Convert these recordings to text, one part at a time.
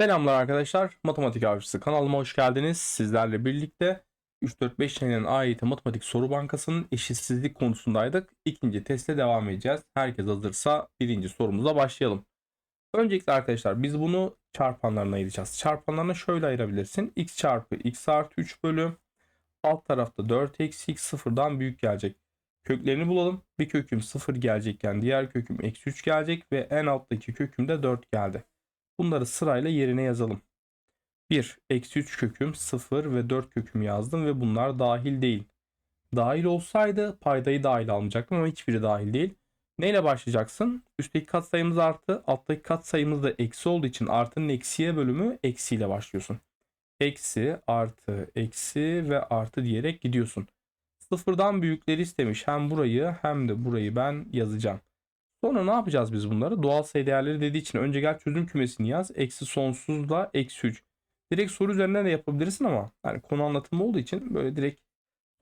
Selamlar arkadaşlar. Matematik Avcısı kanalıma hoş geldiniz. Sizlerle birlikte 3-4-5 senenin AYT Matematik Soru Bankası'nın eşitsizlik konusundaydık. İkinci testle devam edeceğiz. Herkes hazırsa birinci sorumuza başlayalım. Öncelikle arkadaşlar biz bunu çarpanlarına ayıracağız. Çarpanlarına şöyle ayırabilirsin. x çarpı x artı 3 bölü alt tarafta 4 eksi x sıfırdan büyük gelecek. Köklerini bulalım. Bir köküm 0 gelecekken diğer köküm eksi 3 gelecek ve en alttaki köküm de 4 geldi. Bunları sırayla yerine yazalım. 1, eksi 3 köküm, 0 ve 4 köküm yazdım ve bunlar dahil değil. Dahil olsaydı paydayı dahil almayacaktım ama hiçbiri dahil değil. Neyle başlayacaksın? Üstteki katsayımız artı, alttaki katsayımız da eksi olduğu için artının eksiye bölümü eksiyle başlıyorsun. Eksi, artı, eksi ve artı diyerek gidiyorsun. Sıfırdan büyükleri istemiş. Hem burayı hem de burayı ben yazacağım. Sonra ne yapacağız biz bunları? Doğal sayı değerleri dediği için önce gel çözüm kümesini yaz. Eksi sonsuzla eksi 3. Direkt soru üzerinden de yapabilirsin ama yani konu anlatımı olduğu için böyle direkt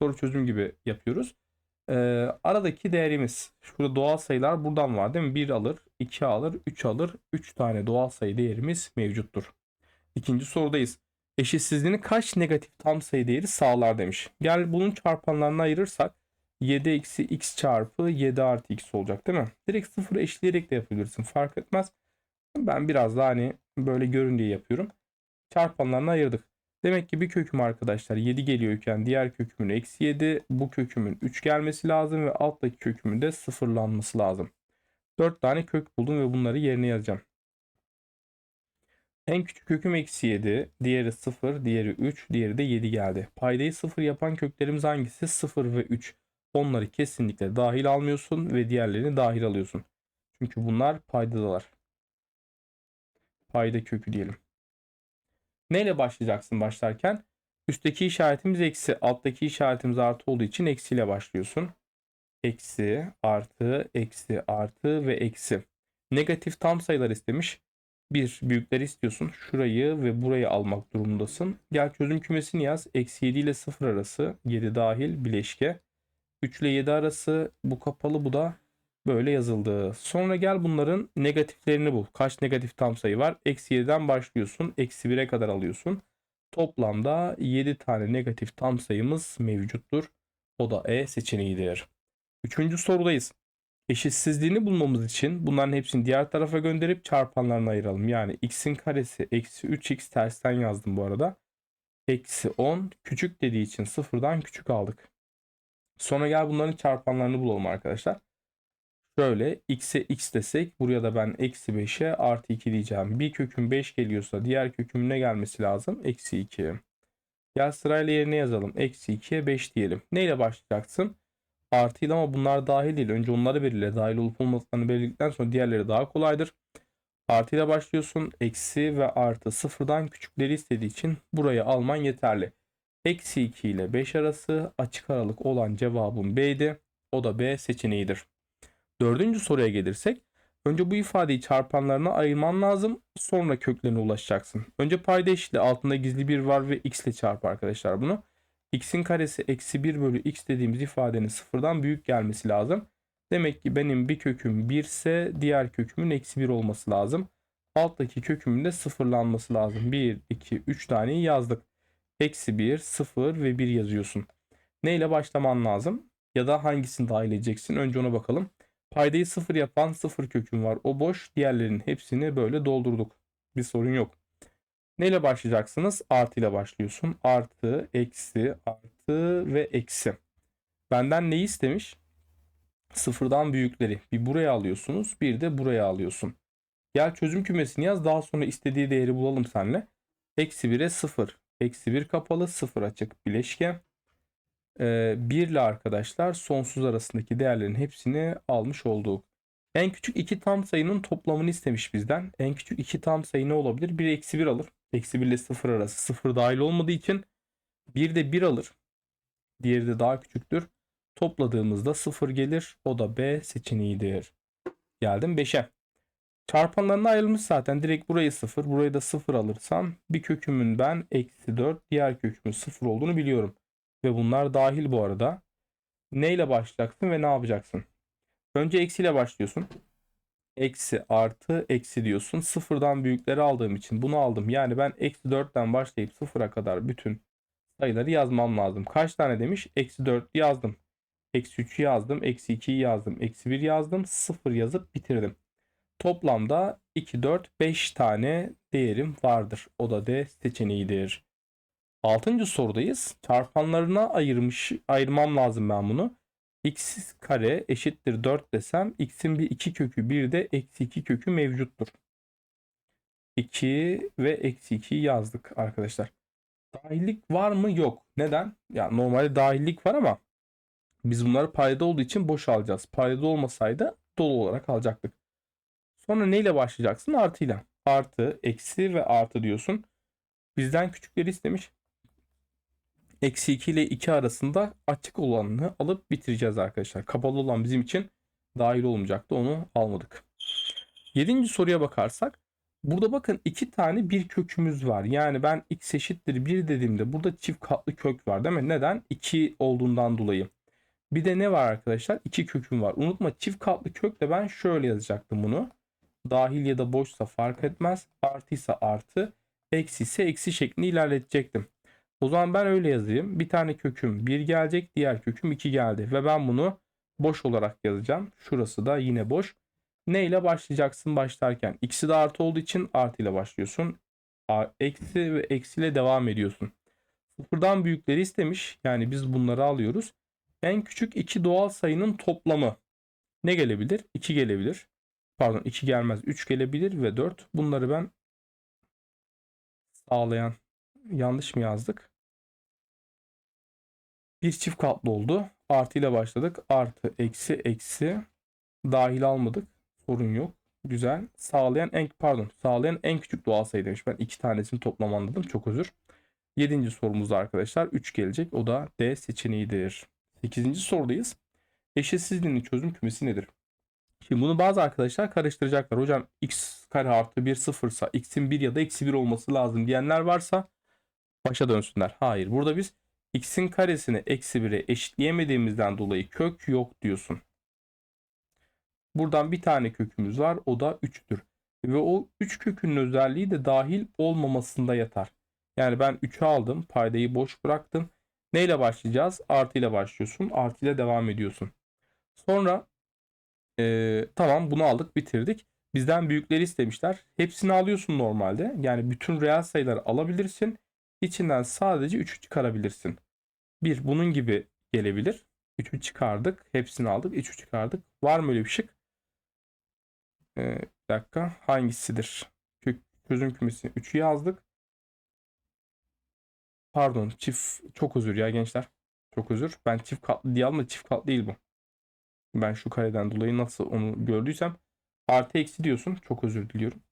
soru çözüm gibi yapıyoruz. Ee, aradaki değerimiz şurada doğal sayılar buradan var değil mi? 1 alır, 2 alır, 3 alır. 3 tane doğal sayı değerimiz mevcuttur. İkinci sorudayız. Eşitsizliğini kaç negatif tam sayı değeri sağlar demiş. Gel bunun çarpanlarını ayırırsak 7 eksi x çarpı 7 artı x olacak değil mi? Direkt sıfırı eşleyerek de yapabilirsin. Fark etmez. Ben biraz daha hani böyle görün diye yapıyorum. Çarpanlarını ayırdık. Demek ki bir köküm arkadaşlar 7 geliyorken diğer kökümün eksi 7 bu kökümün 3 gelmesi lazım ve alttaki kökümün de sıfırlanması lazım. 4 tane kök buldum ve bunları yerine yazacağım. En küçük köküm eksi 7, diğeri 0, diğeri 3, diğeri de 7 geldi. Paydayı 0 yapan köklerimiz hangisi? 0 ve 3. Onları kesinlikle dahil almıyorsun ve diğerlerini dahil alıyorsun. Çünkü bunlar paydadalar. Payda kökü diyelim. Neyle başlayacaksın başlarken? Üstteki işaretimiz eksi, alttaki işaretimiz artı olduğu için eksiyle başlıyorsun. Eksi, artı, eksi, artı ve eksi. Negatif tam sayılar istemiş. Bir, büyükleri istiyorsun. Şurayı ve burayı almak durumundasın. Gel çözüm kümesini yaz. Eksi 7 ile 0 arası 7 dahil bileşke. 3 ile 7 arası bu kapalı bu da böyle yazıldı. Sonra gel bunların negatiflerini bul. Kaç negatif tam sayı var? Eksi 7'den başlıyorsun. Eksi 1'e kadar alıyorsun. Toplamda 7 tane negatif tam sayımız mevcuttur. O da E seçeneğidir. Üçüncü sorudayız. Eşitsizliğini bulmamız için bunların hepsini diğer tarafa gönderip çarpanlarına ayıralım. Yani x'in karesi eksi 3x tersten yazdım bu arada. Eksi 10 küçük dediği için sıfırdan küçük aldık. Sonra gel bunların çarpanlarını bulalım arkadaşlar. Şöyle x'e x desek buraya da ben eksi 5'e artı 2 diyeceğim. Bir köküm 5 geliyorsa diğer köküm ne gelmesi lazım? Eksi 2. Gel sırayla yerine yazalım. Eksi 2'ye 5 diyelim. Neyle başlayacaksın? Artıyla ama bunlar dahil değil. Önce onları belirle. Dahil olup olmadıklarını belirledikten sonra diğerleri daha kolaydır. Artıyla başlıyorsun. Eksi ve artı sıfırdan küçükleri istediği için burayı alman yeterli. Eksi 2 ile 5 arası açık aralık olan cevabım B'ydi. O da B seçeneğidir. Dördüncü soruya gelirsek. Önce bu ifadeyi çarpanlarına ayırman lazım. Sonra köklerine ulaşacaksın. Önce payda eşitli altında gizli bir var ve x ile çarp arkadaşlar bunu. x'in karesi eksi 1 bölü x dediğimiz ifadenin sıfırdan büyük gelmesi lazım. Demek ki benim bir köküm 1 ise diğer kökümün eksi 1 olması lazım. Alttaki kökümün de sıfırlanması lazım. 1, 2, 3 taneyi yazdık. Eksi 1, 0 ve 1 yazıyorsun. Ne ile başlaman lazım? Ya da hangisini dahil edeceksin? Önce ona bakalım. Paydayı 0 yapan 0 köküm var. O boş. Diğerlerinin hepsini böyle doldurduk. Bir sorun yok. Neyle başlayacaksınız? Artı ile başlıyorsun. Artı, eksi, artı ve eksi. Benden neyi istemiş? Sıfırdan büyükleri. Bir buraya alıyorsunuz. Bir de buraya alıyorsun. Gel çözüm kümesini yaz. Daha sonra istediği değeri bulalım seninle. Eksi 1'e 0. Eksi 1 kapalı 0 açık bileşke. Ee, 1 ile arkadaşlar sonsuz arasındaki değerlerin hepsini almış olduk. En küçük iki tam sayının toplamını istemiş bizden. En küçük iki tam sayı ne olabilir? 1 eksi 1 alır. Eksi 1 ile 0 arası 0 dahil olmadığı için 1 de 1 alır. Diğeri de daha küçüktür. Topladığımızda 0 gelir. O da B seçeneğidir. Geldim 5'e. Çarpanlarına ayrılmış zaten. Direkt burayı 0, burayı da 0 alırsam bir kökümün ben eksi 4, diğer kökümün 0 olduğunu biliyorum. Ve bunlar dahil bu arada. Neyle başlayacaksın ve ne yapacaksın? Önce eksiyle başlıyorsun. eksi artı eksi diyorsun. Sıfırdan büyükleri aldığım için bunu aldım. Yani ben eksi 4'ten başlayıp sıfıra kadar bütün sayıları yazmam lazım. Kaç tane demiş? Eksi 4 yazdım. Eksi 3 yazdım. Eksi 2'yi yazdım. Eksi 1 yazdım. 0 yazıp bitirdim. Toplamda 2, 4, 5 tane değerim vardır. O da D seçeneğidir. Altıncı sorudayız. Çarpanlarına ayırmış, ayırmam lazım ben bunu. x kare eşittir 4 desem x'in bir 2 kökü bir de eksi 2 kökü mevcuttur. 2 ve eksi 2'yi yazdık arkadaşlar. Dahillik var mı? Yok. Neden? Ya normalde dahillik var ama biz bunları payda olduğu için boş alacağız. Payda olmasaydı dolu olarak alacaktık. Sonra neyle başlayacaksın? Artıyla. Artı, eksi ve artı diyorsun. Bizden küçükleri istemiş. Eksi 2 ile 2 arasında açık olanını alıp bitireceğiz arkadaşlar. Kapalı olan bizim için dahil olmayacaktı. Onu almadık. Yedinci soruya bakarsak. Burada bakın iki tane bir kökümüz var. Yani ben x eşittir 1 dediğimde burada çift katlı kök var değil mi? Neden? 2 olduğundan dolayı. Bir de ne var arkadaşlar? İki köküm var. Unutma çift katlı kökle ben şöyle yazacaktım bunu. Dahil ya da boşsa fark etmez. Artıysa artı. Eksi ise eksi şeklinde ilerletecektim. O zaman ben öyle yazayım. Bir tane köküm 1 gelecek. Diğer köküm 2 geldi. Ve ben bunu boş olarak yazacağım. Şurası da yine boş. Ne ile başlayacaksın başlarken? X'i de artı olduğu için artı ile başlıyorsun. Eksi ve eksiyle devam ediyorsun. Sıfırdan büyükleri istemiş. Yani biz bunları alıyoruz. En küçük iki doğal sayının toplamı ne gelebilir? 2 gelebilir. Pardon 2 gelmez. 3 gelebilir ve 4. Bunları ben sağlayan yanlış mı yazdık? Bir çift katlı oldu. Artı ile başladık. Artı, eksi, eksi. Dahil almadık. Sorun yok. Güzel. Sağlayan en pardon sağlayan en küçük doğal sayı demiş. Ben iki tanesini toplam anladım. Çok özür. Yedinci sorumuzda arkadaşlar 3 gelecek. O da D seçeneğidir. Sekizinci sorudayız. Eşitsizliğinin çözüm kümesi nedir? Şimdi bunu bazı arkadaşlar karıştıracaklar. Hocam x kare artı 1 sıfırsa x'in 1 ya da eksi 1 olması lazım diyenler varsa başa dönsünler. Hayır. Burada biz x'in karesini eksi 1'e eşitleyemediğimizden dolayı kök yok diyorsun. Buradan bir tane kökümüz var. O da 3'tür. Ve o 3 kökünün özelliği de dahil olmamasında yatar. Yani ben 3'ü aldım. Paydayı boş bıraktım. Neyle başlayacağız? Artı ile başlıyorsun. Artı ile devam ediyorsun. Sonra ee, tamam bunu aldık bitirdik. Bizden büyükleri istemişler. Hepsini alıyorsun normalde. Yani bütün reel sayıları alabilirsin. İçinden sadece 3'ü çıkarabilirsin. Bir bunun gibi gelebilir. 3'ü çıkardık. Hepsini aldık. 3'ü çıkardık. Var mı öyle bir şık? Ee, bir dakika. Hangisidir? Çözüm kümesi 3'ü yazdık. Pardon. Çift. Çok özür ya gençler. Çok özür. Ben çift katlı diye aldım çift katlı değil bu. Ben şu kareden dolayı nasıl onu gördüysem. Artı eksi diyorsun. Çok özür diliyorum.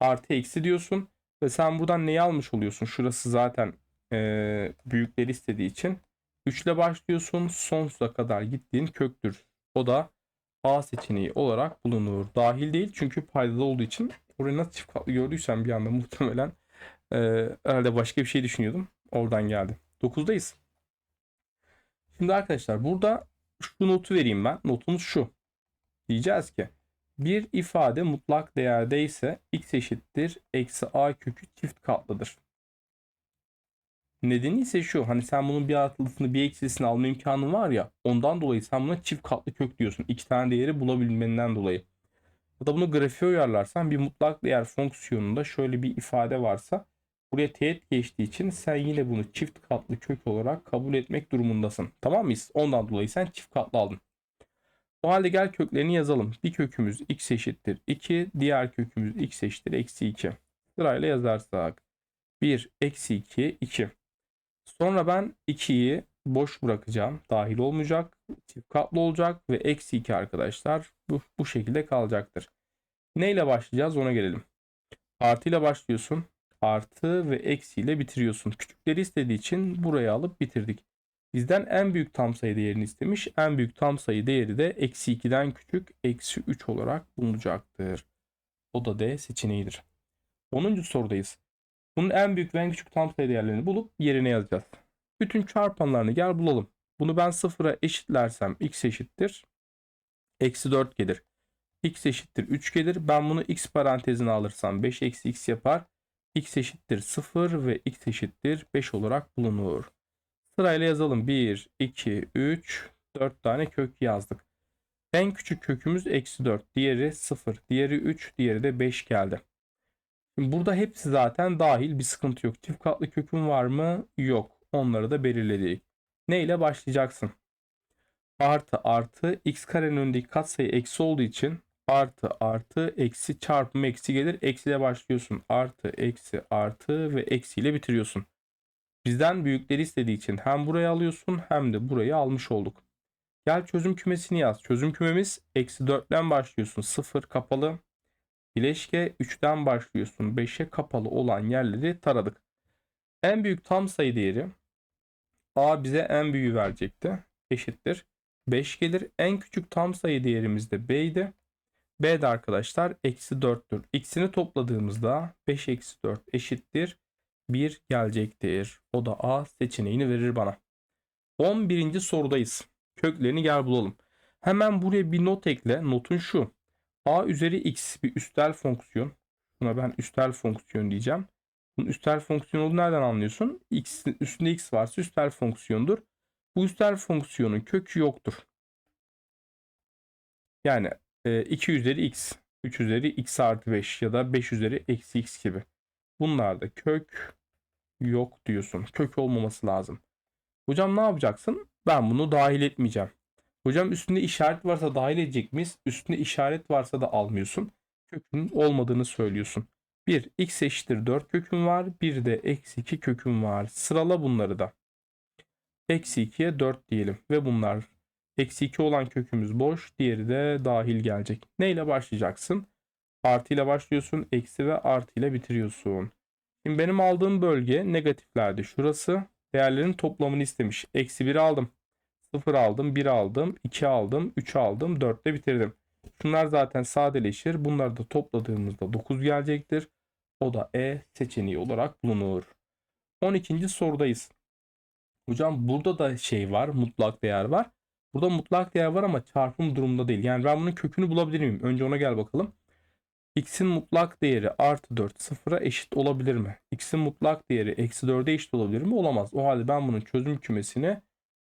Artı eksi diyorsun. Ve sen buradan neyi almış oluyorsun? Şurası zaten e, büyükleri istediği için. 3 ile başlıyorsun. Sonsuza kadar gittiğin köktür. O da A seçeneği olarak bulunur. Dahil değil çünkü paydalı olduğu için orayı nasıl çift katlı gördüysem bir anda muhtemelen e, herhalde başka bir şey düşünüyordum. Oradan geldi. 9'dayız. Şimdi arkadaşlar burada şu notu vereyim ben. Notumuz şu. Diyeceğiz ki bir ifade mutlak değerde ise x eşittir eksi a kökü çift katlıdır. Nedeni ise şu hani sen bunun bir artılısını bir eksilisini alma imkanın var ya ondan dolayı sen buna çift katlı kök diyorsun. İki tane değeri bulabilmenden dolayı. Ya da bunu grafiğe uyarlarsan bir mutlak değer fonksiyonunda şöyle bir ifade varsa buraya teğet geçtiği için sen yine bunu çift katlı kök olarak kabul etmek durumundasın. Tamam mıyız? Ondan dolayı sen çift katlı aldın. O halde gel köklerini yazalım. Bir kökümüz x eşittir 2. Diğer kökümüz x eşittir eksi 2. Sırayla yazarsak 1 eksi 2 2. Sonra ben 2'yi boş bırakacağım. Dahil olmayacak. Çift katlı olacak ve eksi 2 arkadaşlar bu, bu şekilde kalacaktır. Neyle başlayacağız ona gelelim. Artı ile başlıyorsun. Artı ve eksi ile bitiriyorsun. Küçükleri istediği için buraya alıp bitirdik. Bizden en büyük tam sayı değerini istemiş. En büyük tam sayı değeri de eksi 2'den küçük eksi 3 olarak bulunacaktır. O da D seçeneğidir. 10. sorudayız. Bunun en büyük ve en küçük tam sayı değerlerini bulup yerine yazacağız. Bütün çarpanlarını gel bulalım. Bunu ben sıfıra eşitlersem x eşittir. Eksi 4 gelir. x eşittir 3 gelir. Ben bunu x parantezine alırsam 5 eksi x yapar. X eşittir 0 ve x eşittir 5 olarak bulunur. Sırayla yazalım. 1, 2, 3, 4 tane kök yazdık. En küçük kökümüz eksi 4. Diğeri 0. Diğeri 3. Diğeri de 5 geldi. Burada hepsi zaten dahil bir sıkıntı yok. Çift katlı kökün var mı? Yok. Onları da belirledik. Ne ile başlayacaksın? Artı artı x karenin önündeki katsayı eksi olduğu için artı artı eksi çarpımı eksi gelir. Eksiyle başlıyorsun. Artı eksi artı ve eksiyle bitiriyorsun. Bizden büyükleri istediği için hem burayı alıyorsun hem de burayı almış olduk. Gel çözüm kümesini yaz. Çözüm kümemiz eksi 4'ten başlıyorsun. 0 kapalı. Bileşke 3'ten başlıyorsun. 5'e kapalı olan yerleri taradık. En büyük tam sayı değeri A bize en büyüğü verecekti. Eşittir. 5 gelir. En küçük tam sayı değerimiz de B'ydi. B de arkadaşlar eksi 4'tür. X'ini topladığımızda 5 eksi 4 eşittir. 1 gelecektir. O da A seçeneğini verir bana. 11. sorudayız. Köklerini gel bulalım. Hemen buraya bir not ekle. Notun şu. A üzeri x bir üstel fonksiyon. Buna ben üstel fonksiyon diyeceğim. Bunun üstel fonksiyon olduğunu nereden anlıyorsun? X, üstünde x varsa üstel fonksiyondur. Bu üstel fonksiyonun kökü yoktur. Yani 2 üzeri x, 3 üzeri x artı 5 ya da 5 üzeri eksi x gibi. Bunlarda kök yok diyorsun. Kök olmaması lazım. Hocam ne yapacaksın? Ben bunu dahil etmeyeceğim. Hocam üstünde işaret varsa dahil edecek miyiz? Üstünde işaret varsa da almıyorsun. Kökünün olmadığını söylüyorsun. 1 x eşittir 4 köküm var. Bir de eksi 2 köküm var. Sırala bunları da. Eksi 2'ye 4 diyelim. Ve bunlar eksi 2 olan kökümüz boş. Diğeri de dahil gelecek. Ne ile başlayacaksın? Artı ile başlıyorsun. Eksi ve artı ile bitiriyorsun. Şimdi benim aldığım bölge negatiflerdi. Şurası değerlerin toplamını istemiş. Eksi 1 aldım. 0 aldım, 1 aldım, 2 aldım, 3 aldım, 4 ile bitirdim. Şunlar zaten sadeleşir. Bunları da topladığımızda 9 gelecektir. O da E seçeneği olarak bulunur. 12. sorudayız. Hocam burada da şey var, mutlak değer var. Burada mutlak değer var ama çarpım durumunda değil. Yani ben bunun kökünü bulabilir miyim? Önce ona gel bakalım. X'in mutlak değeri artı 4 sıfıra eşit olabilir mi? X'in mutlak değeri eksi 4'e eşit olabilir mi? Olamaz. O halde ben bunun çözüm kümesini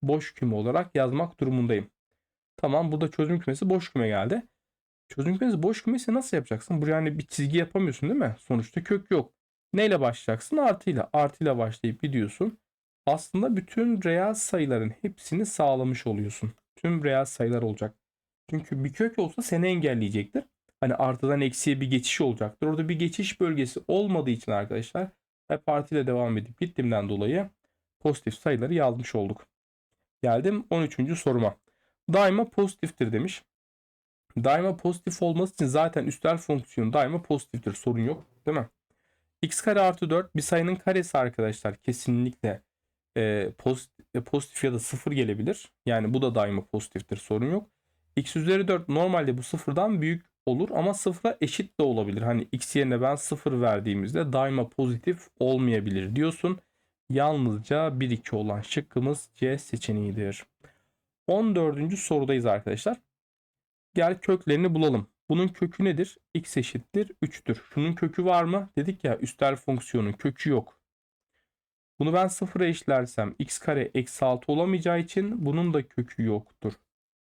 boş küme olarak yazmak durumundayım. Tamam burada çözüm kümesi boş küme geldi. Çözüm kümesi boş kümesi nasıl yapacaksın? Buraya hani bir çizgi yapamıyorsun değil mi? Sonuçta kök yok. Neyle başlayacaksın? Artıyla. Artıyla başlayıp gidiyorsun. Aslında bütün reel sayıların hepsini sağlamış oluyorsun. Tüm reel sayılar olacak. Çünkü bir kök olsa seni engelleyecektir. Hani artıdan eksiye bir geçiş olacaktır. Orada bir geçiş bölgesi olmadığı için arkadaşlar hep artıyla devam edip gittiğimden dolayı pozitif sayıları yazmış olduk. Geldim 13. soruma. Daima pozitiftir demiş. Daima pozitif olması için zaten üstel fonksiyon daima pozitiftir. Sorun yok değil mi? x kare artı 4 bir sayının karesi arkadaşlar. Kesinlikle e, pozitif, e, pozitif ya da sıfır gelebilir. Yani bu da daima pozitiftir. Sorun yok. x üzeri 4 normalde bu sıfırdan büyük olur ama sıfıra eşit de olabilir. Hani x yerine ben sıfır verdiğimizde daima pozitif olmayabilir diyorsun. Yalnızca 1-2 olan şıkkımız C seçeneğidir. 14. sorudayız arkadaşlar. Gel köklerini bulalım. Bunun kökü nedir? x eşittir 3'tür. Şunun kökü var mı? Dedik ya üstel fonksiyonun kökü yok. Bunu ben sıfıra eşitlersem x kare eksi 6 olamayacağı için bunun da kökü yoktur.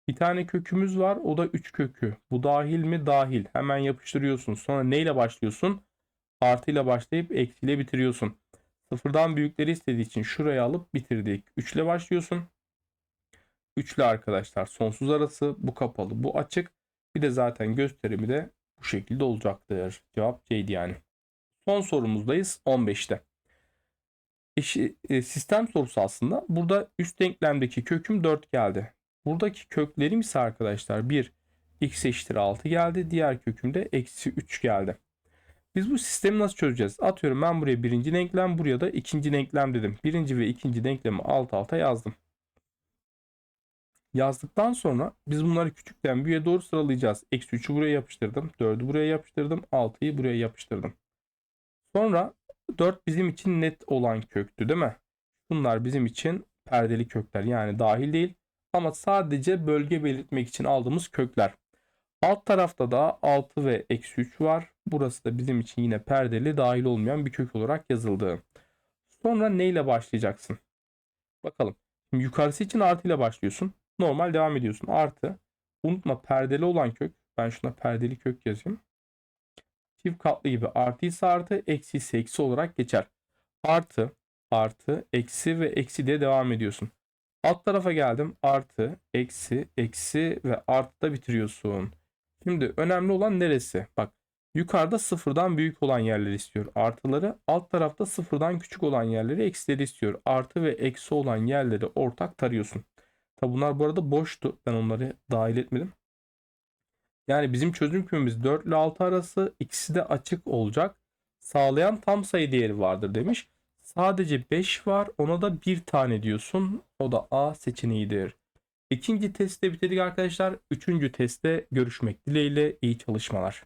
Bir tane kökümüz var o da 3 kökü. Bu dahil mi? Dahil. Hemen yapıştırıyorsun. Sonra neyle başlıyorsun? Artıyla başlayıp eksiyle bitiriyorsun. Sıfırdan büyükleri istediği için şuraya alıp bitirdik. 3 ile başlıyorsun. 3 ile arkadaşlar sonsuz arası bu kapalı bu açık. Bir de zaten gösterimi de bu şekilde olacaktır. Cevap C'ydi yani. Son sorumuzdayız 15'te. Eşi, e, sistem sorusu aslında. Burada üst denklemdeki köküm 4 geldi. Buradaki köklerim ise arkadaşlar 1 x eşittir 6 geldi. Diğer kökümde eksi 3 geldi. Biz bu sistemi nasıl çözeceğiz? Atıyorum ben buraya birinci denklem buraya da ikinci denklem dedim. Birinci ve ikinci denklemi alt alta yazdım. Yazdıktan sonra biz bunları küçükten büyüğe doğru sıralayacağız. Eksi 3'ü buraya yapıştırdım. 4'ü buraya yapıştırdım. 6'yı buraya yapıştırdım. Sonra 4 bizim için net olan köktü değil mi? Bunlar bizim için perdeli kökler yani dahil değil. Ama sadece bölge belirtmek için aldığımız kökler. Alt tarafta da 6 ve eksi 3 var. Burası da bizim için yine perdeli dahil olmayan bir kök olarak yazıldı. Sonra ne ile başlayacaksın? Bakalım. Şimdi yukarısı için artı ile başlıyorsun. Normal devam ediyorsun. Artı. Unutma perdeli olan kök. Ben şuna perdeli kök yazayım. Çift katlı gibi artıysa artı, eksi ise eksi olarak geçer. Artı, artı, eksi ve eksi diye devam ediyorsun. Alt tarafa geldim. Artı, eksi, eksi ve artıda bitiriyorsun. Şimdi önemli olan neresi? Bak yukarıda sıfırdan büyük olan yerleri istiyor. Artıları alt tarafta sıfırdan küçük olan yerleri eksileri istiyor. Artı ve eksi olan yerleri ortak tarıyorsun. Tabi bunlar bu arada boştu. Ben onları dahil etmedim. Yani bizim çözüm kümemiz 4 ile 6 arası ikisi de açık olacak. Sağlayan tam sayı değeri vardır demiş. Sadece 5 var ona da bir tane diyorsun. O da A seçeneğidir. İkinci testte bitirdik arkadaşlar. Üçüncü testte görüşmek dileğiyle iyi çalışmalar.